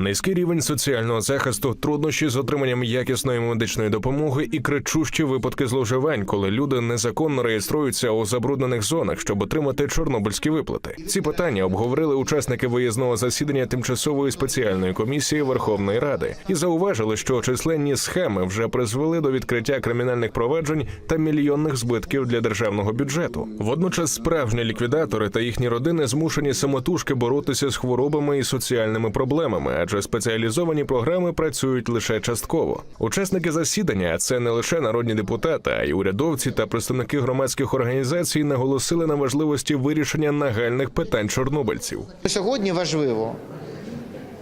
Низький рівень соціального захисту, труднощі з отриманням якісної медичної допомоги і кричущі випадки зловживань, коли люди незаконно реєструються у забруднених зонах, щоб отримати чорнобильські виплати. Ці питання обговорили учасники виїзного засідання тимчасової спеціальної комісії Верховної Ради і зауважили, що численні схеми вже призвели до відкриття кримінальних проваджень та мільйонних збитків для державного бюджету. Водночас справжні ліквідатори та їхні родини змушені самотужки боротися з хворобами і соціальними проблемами, адже спеціалізовані програми працюють лише частково. Учасники засідання, це не лише народні депутати, а й урядовці та представники громадських організацій, наголосили на важливості вирішення нагальних питань чорнобильців. Сьогодні важливо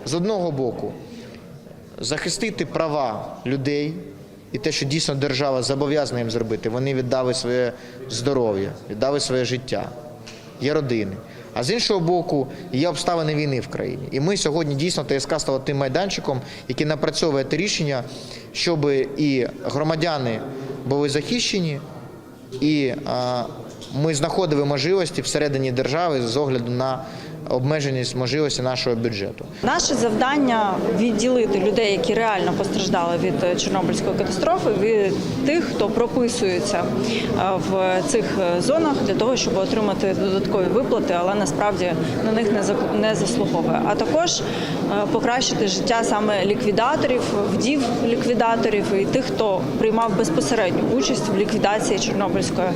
з одного боку захистити права людей і те, що дійсно держава зобов'язана їм зробити. Вони віддали своє здоров'я, віддали своє життя, є родини. А з іншого боку, є обставини війни в країні. І ми сьогодні дійсно ТСК стало тим майданчиком, який напрацьовує те рішення, щоб і громадяни були захищені, і ми знаходили можливості всередині держави з огляду на обмеженість можливості нашого бюджету. Наше завдання відділити людей, які реально постраждали від е, Чорнобильської катастрофи, від тих, хто прописується е, в цих е, зонах для того, щоб отримати додаткові виплати, але насправді на них не заслуговує. А також покращити життя саме ліквідаторів, вдів ліквідаторів і тих, хто приймав безпосередню участь в ліквідації Чорнобильської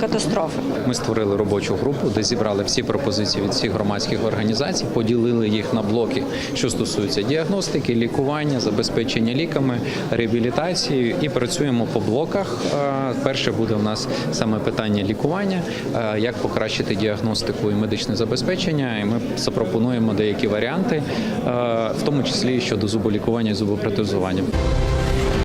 катастрофи. Ми створили робочу групу, де зібрали всі пропозиції від всіх громадських організацій, поділили їх на блоки, що стосуються діагностики, лікування, забезпечення ліками, реабілітацією, і працюємо по блоках. Е, Перше буде у нас саме питання лікування, е, як покращити діагностику і медичне забезпечення. І ми запропонуємо деякі варіанти, е, в тому числі щодо зуболікування і зубопротезування.